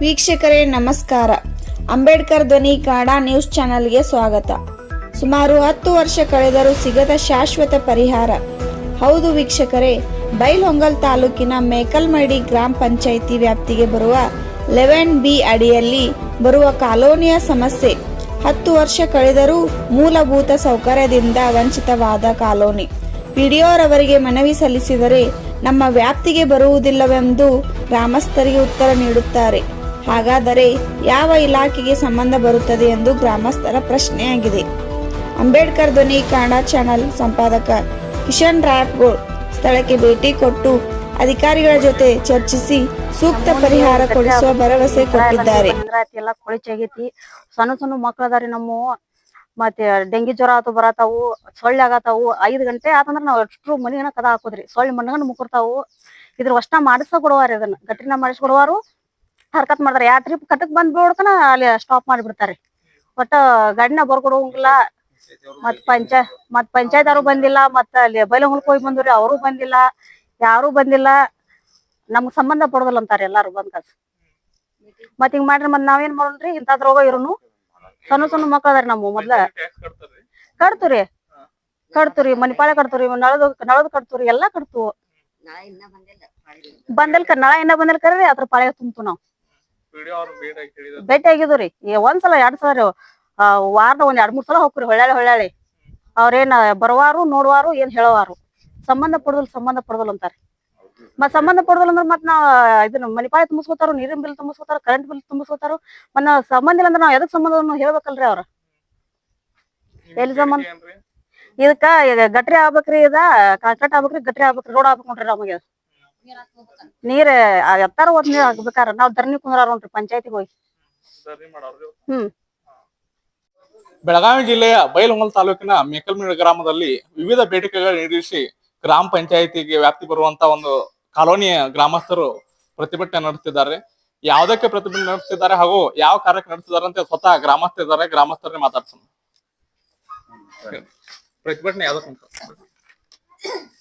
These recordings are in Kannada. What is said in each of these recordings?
ವೀಕ್ಷಕರೇ, ನಮಸ್ಕಾರ. ಅಂಬೇಡ್ಕರ್ ಧ್ವನಿ ಕಾಡಾ ನ್ಯೂಸ್ ಚಾನೆಲ್ಗೆ ಸ್ವಾಗತ. ಸುಮಾರು ಹತ್ತು ವರ್ಷ ಕಳೆದರೂ ಸಿಗದ ಶಾಶ್ವತ ಪರಿಹಾರ. ಹೌದು ವೀಕ್ಷಕರೇ, ಬೈಲ್ಹೊಂಗಲ್ ತಾಲೂಕಿನ ಮೇಕಲ್ಮಡಿ ಗ್ರಾಮ ಪಂಚಾಯಿತಿ ವ್ಯಾಪ್ತಿಗೆ ಬರುವ ಲೆವೆನ್ ಬಿ ಅಡಿಯಲ್ಲಿ ಬರುವ ಕಾಲೋನಿಯ ಸಮಸ್ಯೆ. ಹತ್ತು ವರ್ಷ ಕಳೆದರೂ ಮೂಲಭೂತ ಸೌಕರ್ಯದಿಂದ ವಂಚಿತವಾದ ಕಾಲೋನಿ. ಪಿಡಿಯೋರವರಿಗೆ ಮನವಿ ಸಲ್ಲಿಸಿದರೆ ನಮ್ಮ ವ್ಯಾಪ್ತಿಗೆ ಬರುವುದಿಲ್ಲವೆಂದು ಗ್ರಾಮಸ್ಥರಿಗೆ ಉತ್ತರ ನೀಡುತ್ತಾರೆ. ಹಾಗಾದರೆ ಯಾವ ಇಲಾಖೆಗೆ ಸಂಬಂಧ ಬರುತ್ತದೆ ಎಂದು ಗ್ರಾಮಸ್ಥರ ಪ್ರಶ್ನೆಯಾಗಿದೆ. ಅಂಬೇಡ್ಕರ್ ಧ್ವನಿ ಕನ್ನಡ ಚಾನಲ್ ಸಂಪಾದಕ ಕಿಶನ್ ರಾಯಪ್ಗೋಳ್ ಸ್ಥಳಕ್ಕೆ ಭೇಟಿ ಕೊಟ್ಟು ಅಧಿಕಾರಿಗಳ ಜೊತೆ ಚರ್ಚಿಸಿ ಸೂಕ್ತ ಪರಿಹಾರ ಕೊಡಿಸುವ ಭರವಸೆ ಕೊಟ್ಟಿದ್ದಾರೆ. ಎಲ್ಲ ಎಲ್ಲಾ ಕೊಳಿಚ್ ಆಗೈತಿ. ಸಣ್ಣ ಸಣ್ಣ ಮಕ್ಕಳದಾರಿ ನಮ್ಮ ಮತ್ತೆ ಡೆಂಗಿ ಜ್ವರ ಆತು ಬರತಾವು ಸೊಳ್ಳೆ ಆಗತಾವು ಐದು ಗಂಟೆ ಆತಂದ್ರ ನಾವು ಅಷ್ಟು ಮನಿಗನ ಕದ ಹಾಕೋದ್ರಿ. ಸೊಳ್ಳೆ ಮಣ್ಣಗನ ಮುಕ್ಕರ್ತಾವು ಇದ್ರ ಅಷ್ಟ ಮಾಡಿಸ ಕೊಡುವಾರಿ ಅದನ್ನ. ಗಟ್ಟಿನ ಮಾಡಿಸ್ ಕೊಡುವಾರು ಹರ್ಕತ್ ಮಾಡ್ತಾರ ಯಾವ ಟ್ರಿಪ್ ಕಟಕ್ ಬಂದ್ ಬಿಡ್ಕನ ಅಲ್ಲಿ ಸ್ಟಾಪ್ ಮಾಡಿಬಿಡ್ತಾರೆ. ಒಟ್ಟ ಗಾಡಿನ ಬರ್ಕೊಡೋಂಗಿಲ್ಲ ಮತ್ ಪಂಚಾಯತ್ ಮತ್ ಪಂಚಾಯತ್ ಅವರು ಬಂದಿಲ್ಲ. ಮತ್ತ ಅಲ್ಲಿ ಬೈಲಹೊಳಕ್ ಹೋಗಿ ಬಂದ್ರಿ ಅವರು ಬಂದಿಲ್ಲ. ಯಾರು ಬಂದಿಲ್ಲ. ನಮ್ಗ್ ಸಂಬಂಧ ಪಡೋದಿಲ್ಲ ಅಂತಾರೆ ಎಲ್ಲಾರು ಬಂದ ಮತ್ ಹಿಂಗ್ ಮಾಡ್ರಿ ಮತ್ ನಾವೇನ್ ಮಾಡೋಣ್ರಿ? ಇಂತಾದ್ ರೋಗ ಇರೋನು. ಸಣ್ಣ ಸಣ್ಣ ಮಕ್ಳು ಅದಾರಿ ನಮ್ಮ ಮೊದ್ಲ. ಕಟ್ತುರಿ. ಕಟ್ತುರಿ. ಮನಿಪಾಳೆ ಕಟ್ತುರಿ. ನಳದ ನಳದ ಕಟ್ತುರಿ. ಎಲ್ಲಾ ಕಟ್ತು ಬಂದಲ್ಕ ನಳ ಇನ್ನ ಬಂದಲ್ ಕರ್ರಿ ಅದ್ರ ಪಾಳೆ ತುಂಬ್ತು ನಾವ್. ಭೇಟಿ ಆಗಿದ್ರಿ ಒಂದ್ಸಲ ಎರಡ್ ಸಲ ರೀ. ವಾರದ ಒಂದ್ ಎರಡ್ ಮೂರ್ ಸಲ ಹೋಗ್ರಿ ಹೊಳ್ಯಾಳಿ ಹೊಳ್ಯಾಳಿ. ಅವ್ರೇನ್ ಬರವಾರು ನೋಡುವಾರು ಏನ್ ಹೇಳುವಾರು. ಸಂಬಂಧ ಪಡದಲ್ ಸಂಬಂಧ ಪಡದಲ್ ಅಂತಾರೆ. ಮತ್ ಸಂಬಂಧ ಪಡದಲ್ ಅಂದ್ರ ಮತ್ ನಾವ್ ಇದನ್ನ ಮನಿಪಾಳೆ ತುಂಬಿಸ್ಕೋತಾರ ನೀರಿನ ಬಿಲ್ ತುಂಬಿಸ್ಕೋತಾರ ಕರೆಂಟ್ ಬಿಲ್ ತುಂಬಿಸ್ಕೋತಾರ. ಮತ್ ನಾವ್ ಸಂಬಂಧ ಇಲ್ಲ ಅಂದ್ರ ನಾವ್ ಎದಕ್ ಸಂಬಂಧ ಹೇಳ್ಬೇಕಲ್ರಿ ಅವ್ರ? ಎಲ್ಲಿ ಸಂಬಂಧ? ಇದಕ್ಕ ಗಟ್ರಿ ಆಗ್ಬೇಕ್ರಿ ಇದ ಕಾಂಕ್ರೀಟ್ ಆಗ್ಬೇಕ್ರಿ ಗಟ್ರಿ ಆಗ್ಬೇಕ್ರಿ ರೋಡ್ ಆಗ್ಬೇಕು ನೋಡ್ರಿ ನಮಗೆ. ನೀರ್ ಎತ್ತಾರ ಹೋದ್ ನೀರ್ ಹಾಕ್ಬೇಕಾರ ನಾವ್ ಧರಣಿ ಕುಂದ್ರಾರ ನೋಡ್ರಿ ಪಂಚಾಯತಿಗೆ ಹೋಗಿ. ಹ್ಮ್. ಬೆಳಗಾವಿ ಜಿಲ್ಲೆಯ ಬೈಲಹೊಂಗಲ್ ತಾಲೂಕಿನ ಮೇಕಲ್ಮೀಡು ಗ್ರಾಮದಲ್ಲಿ ವಿವಿಧ ಬೇಡಿಕೆಗಳು ಈಡೇರಿಸಿ ಗ್ರಾಮ ಪಂಚಾಯಿತಿಗೆ ವ್ಯಾಪ್ತಿ ಬರುವಂತ ಒಂದು ಕಾಲೋನಿಯ ಗ್ರಾಮಸ್ಥರು ಪ್ರತಿಭಟನೆ ನಡೆಸಿದ್ದಾರೆ ಯಾವುದಕ್ಕೆ ಪ್ರತಿಭಟನೆ ನಡೆಸಿದ್ದಾರೆ ಹಾಗೂ ಯಾವ ಕಾರ್ಯಕ್ಕೆ ನಡೆಸಿದ್ದಾರೆ ಅಂತ ಸ್ವತಃ ಗ್ರಾಮಸ್ಥರಿದ್ದಾರೆ ಗ್ರಾಮಸ್ಥರೇ ಗ್ರಾಮಸ್ಥರನ್ನೇ ಮಾತಾಡ್ಸೋಣ. ಪ್ರತಿಭಟನೆ ಯಾವ್ದಕ್ಕೆ ಅಂತ?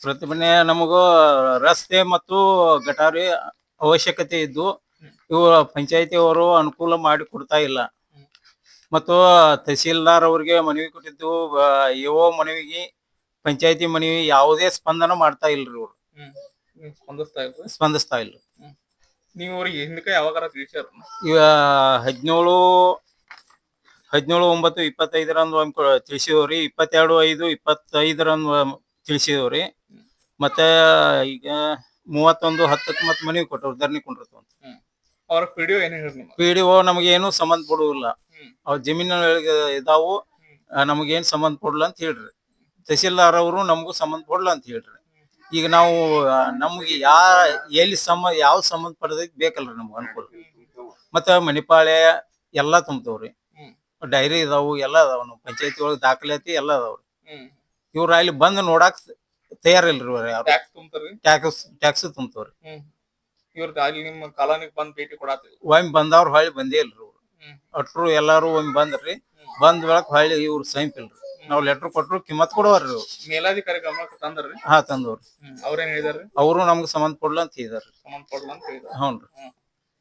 ಪ್ರತಿಭಟನೆ ನಮಗೂ ರಸ್ತೆ ಮತ್ತು ಗಟಾರಿ ಅವಶ್ಯಕತೆ ಇದ್ದು ಇವು ಪಂಚಾಯತಿ ಅವರು ಅನುಕೂಲ ಮಾಡಿ ಕೊಡ್ತಾ ಇಲ್ಲ. ಮತ್ತು ತಹಸೀಲ್ದಾರ್ ಅವರಿಗೆ ಮನವಿ ಕೊಟ್ಟಿದ್ದು ಯಾವ ಮನವಿಗೆ ಪಂಚಾಯತಿ ಮನವಿ ಯಾವುದೇ ಸ್ಪಂದನ ಮಾಡ್ತಾ ಇಲ್ರಿ ಇವ್ರು. ಸ್ಪಂದಿಸ್ತಾ ಇದ್ರು ಸ್ಪಂದಿಸ್ತಾ ಇಲ್ಲ. ನೀವು ಅವ್ರಿಗೆ ಹಿಂದಕ್ಕೆ ಯಾವಾಗ ತಿಳಿಸ್ಯಾರ? ಇವ ಹದಿನೇಳು ಹದಿನೇಳು ಒಂಬತ್ತು ಇಪ್ಪತ್ತೈದರಂದು ತಿಳಿಸಿದವ್ರಿ. ಇಪ್ಪತ್ತೆರಡು ಐದು ಇಪ್ಪತ್ತೈದರಂದು ತಿಳಿಸಿದವ್ರಿ. ಮತ್ತೆ ಈಗ ಮೂವತ್ತೊಂದು ಹತ್ತಕ್ಕೆ ಮತ್ತೆ ಮನವಿ ಕೊಟ್ಟವ್ರು ಧರಣಿ ಕೊಂಡಿರ್ತಾವ ಅವ್ರ ಪಿಡಿಒ ಏನು ಪಿ ಡಿ ನಮಗೆ ಏನು ಸಂಬಂಧ ಪಡುವುದಿಲ್ಲ. ಅವ್ರ ಜಮೀನು ಇದಾವು ನಮಗೇನು ಸಂಬಂಧ ಪಡಲ್ಲ ಅಂತ ಹೇಳ್ರಿ. ತಹಸೀಲ್ದಾರ್ ಅವರು ನಮಗೂ ಸಂಬಂಧ ಪಡಲ್ಲ ಅಂತ ಹೇಳ್ರಿ. ಈಗ ನಾವು ನಮಗೆ ಯಾ ಎಲ್ಲಿ ಸಂಬಂಧ ಯಾವ ಸಂಬಂಧ ಬೇಕಲ್ಲ ಬೇಕಲ್ರಿ ನಮ್ಗೆ ಅನುಕೂಲ. ಮತ್ತೆ ಮಣಿಪಾಳೆ ಎಲ್ಲಾ ತುಂಬ್ತಾವ್ರಿ. ಡೈರಿ ಇದಾವು ಎಲ್ಲ ಅದಾವ. ನಮ್ಮ ಪಂಚಾಯತಿ ಒಳಗೆ ದಾಖಲಾತಿ ಎಲ್ಲ ಅದಾವ್ರಿ. ಇವ್ರ ಅಲ್ಲಿ ಬಂದು ನೋಡಾಕ್ ತಯಾರಿಲ್ರಿ ಇವ್ರ ಯಾರು ಟ್ಯಾಕ್ಸ್ ತುಂಬ್ತಾರ್ರಿ. ಟ್ಯಾಕ್ಸ್ ಟ್ಯಾಕ್ಸ್ ತುಂಬ್ತಾವ್ರಿ. ಹ್ಮ್. ಇವ್ರ ಅಲ್ಲಿ ನಿಮ್ಮ ಕಾಲೋನಿಗೆ ಬಂದ್ ಭೇಟಿ ಕೊಡಾತಿಲ್ಲ ಒಮ್ಮೆ ಬಂದವ್ರ ಹೊಳ್ಳಿ ಬಂದೇ ಇಲ್ರಿ ಇವ್ರು. ಹ್ಮ್. ಅಟ್ರು ಎಲ್ಲಾರು ಒಮ್ಮೆ ಬಂದ್ರಿ. ಬಂದ್ ಬೆಳಕ್ ಹೊಳ್ಳಿ ಇವ್ರು ಸೈಂಪಿಲ್ರಿ ನಾವ್ ಲೆಟರ್ ಕೊಟ್ರು ಕಿಮ್ಮತ್ ಕೊಡೋರ್ರಿ ಇವ್ರು. ಮೇಲಾಧಿಕಾರಿ ಗಮನಕ್ಕೆ ತಂದ್ರಿ ಹಾ ತಂದವ್ರಿ. ಹ್ಮ್. ಅವ್ರೇನ್ ಹೇಳಿದಾರ್ರಿ? ಅವರು ನಮ್ಗೆ ಸಂಬಂಧ ಕೊಡ್ಲ ಅಂತ ಹೇಳಿದಾರ್ರಿ. ಸಂಬಂಧ ಕೊಡಲ್ಲ ಅಂತ ಹೇಳಿದಾರೆ ಹ್ಞೂನ್ರಿ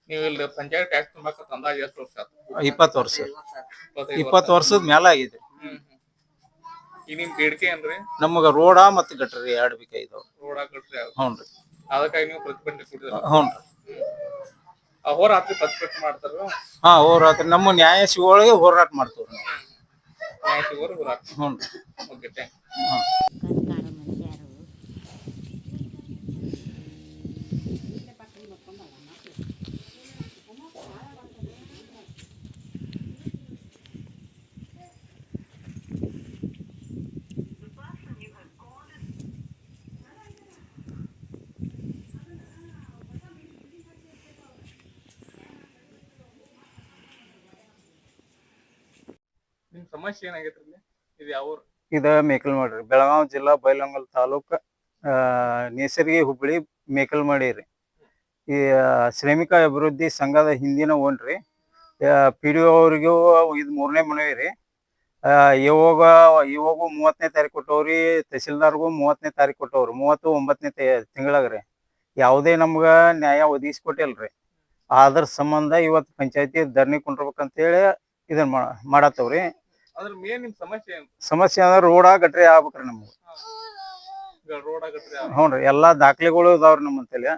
ನೀವು ಇಲ್ಲಿ ಪಂಚಾಯತ್ ಟ್ಯಾಕ್ಸ್ ತುಂಬಾಕ ತಂದಾಗ ಎಷ್ಟು ವರ್ಷ ಆತು? ಇಪ್ಪತ್ತು ವರ್ಷ. ಇಪ್ಪತ್ತೈದು ಇಪ್ಪತ್ತು ವರ್ಷದ ಮ್ಯಾಲ ಆಗಿದೆ. ಹ್ಮ್ ಹ್ಮ್. ಈಗ ನಿಮ್ ಬೇಡಿಕೆ ಏನ್ರಿ? ನಮಗ ರೋಡ ಮತ್ತ ಗಟ್ರಿ ಎರಡು ಬೇಕಾಗಿದಾವ ರೋಡ್ ಕಟ್ರಿ ಹ್ಞೂನ್ರಿ ಅದಕ್ಕಾಗಿ ನೀವು ಪ್ರತಿಭಟನೆ ಕೊಟ್ಟಿದ್ರ ಹ್ಞೂನ್ರಿ ಅಹೋರಾತ್ರಿ ಪ್ರತಿಭಟನೆ ಮಾಡ್ತಾರ? ಹಾ ಹೋರಾತ್ರಿ. ನಮ್ಮ ನ್ಯಾಯ ಸಿಗೋಳಿಗೆ ಹೋರಾಟ ಮಾಡ್ತೇವ್ರಿ ನಾವು. ನ್ಯಾಯ ಸಿಗೋರು ಹೋರಾಟ ಹ್ಞೂನ್ರಿ ಓಕೆ ಥ್ಯಾಂಕ್ ಸಮಸ್ಯೆ ಏನಾಗೈತ್ರಿ ಇದು ಇದ ಮೇಕಲ್ಮಡಿ ಬೆಳಗಾವಿ ಜಿಲ್ಲಾ ಬೈಲಂಗಲ್ ತಾಲೂಕ್ ಆ, ನೇಸರ್ಗಿ ಹುಬ್ಳಿ ಮೇಕಲ್ ರೀ. ಈ ಶ್ರಮಿಕ ಅಭಿವೃದ್ಧಿ ಸಂಘದ ಹಿಂದಿನ ಓನ್ರಿ ಪಿ ಡಿ ಅವ್ರಿಗೂ ಇದು ಮೂರನೇ ಮನವಿ ರೀ. ಇವಾಗ ಇವಾಗ ಮೂವತ್ತನೇ ತಾರೀಕು ಕೊಟ್ಟವ್ರಿ ತಹಸೀಲ್ದಾರ್ಗೂ ಮೂವತ್ತನೇ ತಾರೀಕು ಕೊಟ್ಟವ್ರಿ ಮೂವತ್ತು ಒಂಬತ್ತನೇ ತಿಂಗಳಾಗ ರೀ. ಯಾವುದೇ ನಮ್ಗ ನ್ಯಾಯ ಒದಗಿಸ್ಕೊಟ್ಟಿಲ್ರಿ ಅದ್ರ ಸಂಬಂಧ ಇವತ್ತು ಪಂಚಾಯತಿ ಧರಣಿ ಕುಂಡ್ರಬೇಕಂತೇಳಿ ಇದನ್ನ ಮಾಡತ್ತವ್ರಿ ಅದ್ರ ಮೇನ್ ನಿಮ್ ಸಮಸ್ಯೆ ಏನ್? ಸಮಸ್ಯೆ ಅಂದ್ರೆ ರೋಡ ಗಟ್ರಿ ಆಗ್ಬೇಕ್ರಿ ನಮ್ಗ. ರೋಡ್ ಆಗತ್ರಿ ಹ್ಞೂ ರೀ ಎಲ್ಲಾ ದಾಖಲೆಗಳು ಇದಾವ್ರಿ ನಮ್ಮಂತಲ್ಲಿ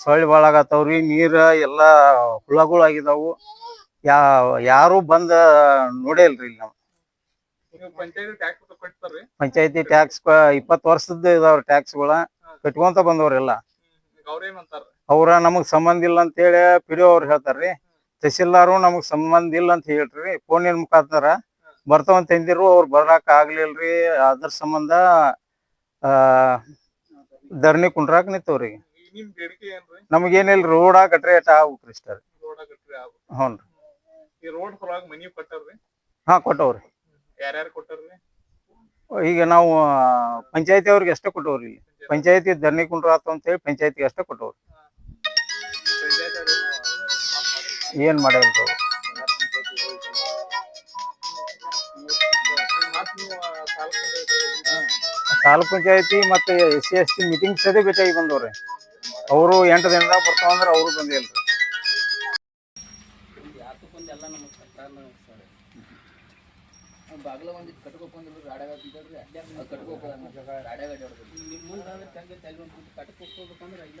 ಸೊಳ್ಳೆ ಭಾಳ ಆಗತ್ತವ್ರಿ ನೀರ್ ಎಲ್ಲಾ ಹುಳಗಳು ಆಗಿದಾವು. ಯಾ ಯಾರು ಬಂದ ನೋಡೇಲ್ರಿ ಇಲ್ಲಿ ನಾವು. ನೀವು ಪಂಚಾಯತಿ ಟ್ಯಾಕ್ಸ್ ಇಪ್ಪತ್ ಪಂಚಾಯತಿ ಟ್ಯಾಕ್ಸ್ ಇಪ್ಪತ್ತು ವರ್ಷದ ಇದಾವ್ರಿ ಟ್ಯಾಕ್ಸ್ಗಳ ಕಟ್ಕೊಂತ ಬಂದವ್ರೆಲ್ಲ ಈಗ ಅವ್ರ ನಮಗ್ ಸಂಬಂಧ ಇಲ್ಲ ಅಂತ ಹೇಳಿ ಪಿ ಡಿ ಅವ್ರು ಹೇಳ್ತಾರ್ರಿ. ತಹಸೀಲ್ದಾರು ನಮಗ್ ಸಂಬಂಧ ಇಲ್ಲ ಅಂತ ಹೇಳ್ರಿ. ಫೋನಿನ ಮುಖಾಂತರ ಬರ್ತಾವಂತ ಅಂದಿರು ಅವ್ರು ಬರ್ಲಾಕ ಆಗ್ಲಿಲ್ರಿ ಅದ್ರ ಸಂಬಂಧ ಆ ಧರಣಿ ಕುಂಡ್ರಾಕ್ ನಿಂತವ್ರಿ. ನಿಮ್ ಬೇಡಿಕೆ ಏನ್ರಿ? ನಮಗೇನಿಲ್ಲ ರೋಡ ಗಟ್ರೆ ಅಟ ಆಗ್ಬೇಕ್ರಿ ಇಷ್ಟ ರೀ. ರೋಡ್ ಹ್ಞೂ ಈ ರೋಡ್ ಸಲುವಾಗಿ ಮನಿ ಕೊಟ್ಟವ್ರಿ ಹಾ ಕೊಟ್ಟವ್ರಿ. ಯಾರ್ಯಾರು ಕೊಟ್ಟಾರ್ರಿ? ಈಗ ನಾವು ಪಂಚಾಯತಿ ಅವ್ರಿಗೆ ಅಷ್ಟೇ ಕೊಟ್ಟವ್ರಿ ಇಲ್ಲಿ. ಪಂಚಾಯತಿ. ಧರಣಿ ಕುಂಡ್ರ ಆತು ಅಂತ ಹೇಳಿ ಪಂಚಾಯತಿಗೆ ಅಷ್ಟೇ ಕೊಟ್ಟವ್ರಿ. ಪಂಚಾಯತ್ ಏನ್ ಮಾಡಿಲ್ರಿ ತಾಲೂಕ್ ಪಂಚಾಯತಿ ಮತ್ತೆ S C S T meeting ಸದೇ ಭೇಟಿಯಾಗಿ ಬಂದವ್ರಿ. ಅವರು ಎಂಟು ದಿನದಾಗ ಬರ್ತಾವ ಅಂದ್ರೆ ಅವರು ಬಂದಿಲ್ಲ ಬಾಗ್ಲ ಒಂದಿಟ್ಟು ಕಟ್ಕೋಕ್ ಬಂದ್ರು ರಾಡ್ಯಾಗ ಬಿದ್ದವ್ರಿ ಅದ್ ಕಟ್ಕೋಕ್ ರಾಡ್ಯಾಗ ಅಡ್ಯಾಡ್ದ್ರು ನಿಮ್ ಮುಂದ ತಂದೆ ತಲೆ ಒಂದು ಕಟ್ಕೋಕ್ ಹೋಗ್ಬೇಕಂದ್ರ ಇಲ್ಲ